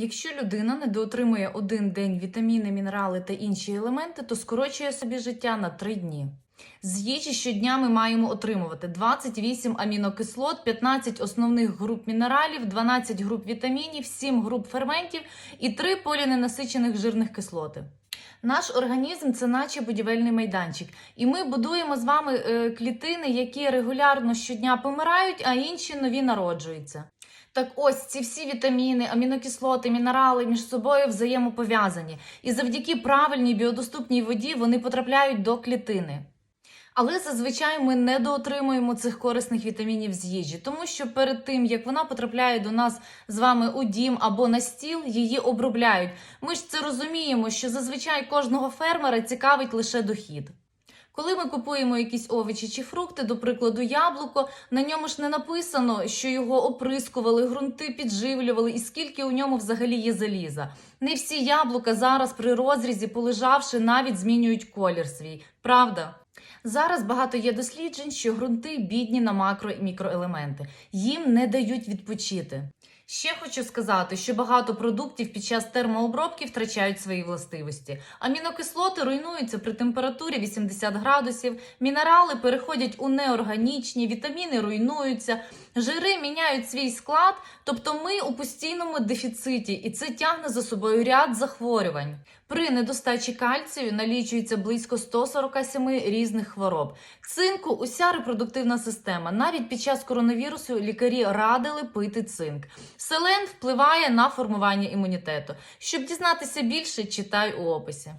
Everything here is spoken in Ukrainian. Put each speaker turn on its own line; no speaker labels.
Якщо людина недоотримує один день вітаміни, мінерали та інші елементи, то скорочує собі життя на 3 дні. З їжі щодня ми маємо отримувати 28 амінокислот, 15 основних груп мінералів, 12 груп вітамінів, 7 груп ферментів і 3 поліненасичених жирних кислоти. Наш організм це наче будівельний майданчик, і ми будуємо з вами е, клітини, які регулярно щодня помирають, а інші нові народжуються. Так ось ці всі вітаміни, амінокислоти, мінерали між собою взаємопов'язані, і завдяки правильній біодоступній воді вони потрапляють до клітини. Але зазвичай ми недоотримуємо цих корисних вітамінів з їжі, тому що перед тим як вона потрапляє до нас з вами у дім або на стіл, її обробляють. Ми ж це розуміємо, що зазвичай кожного фермера цікавить лише дохід. Коли ми купуємо якісь овочі чи фрукти, до прикладу, яблуко, на ньому ж не написано, що його оприскували, ґрунти підживлювали і скільки у ньому взагалі є заліза. Не всі яблука зараз при розрізі, полежавши, навіть змінюють колір свій. Правда? Зараз багато є досліджень, що ґрунти бідні на макро і мікроелементи. Їм не дають відпочити. Ще хочу сказати, що багато продуктів під час термообробки втрачають свої властивості. Амінокислоти руйнуються при температурі 80 градусів, мінерали переходять у неорганічні, вітаміни руйнуються, жири міняють свій склад, тобто ми у постійному дефіциті, і це тягне за собою ряд захворювань. При недостачі кальцію налічується близько 147 різних хвороб. Цинку уся репродуктивна система. Навіть під час коронавірусу лікарі радили пити цинк. Селен впливає на формування імунітету. Щоб дізнатися більше, читай у описі.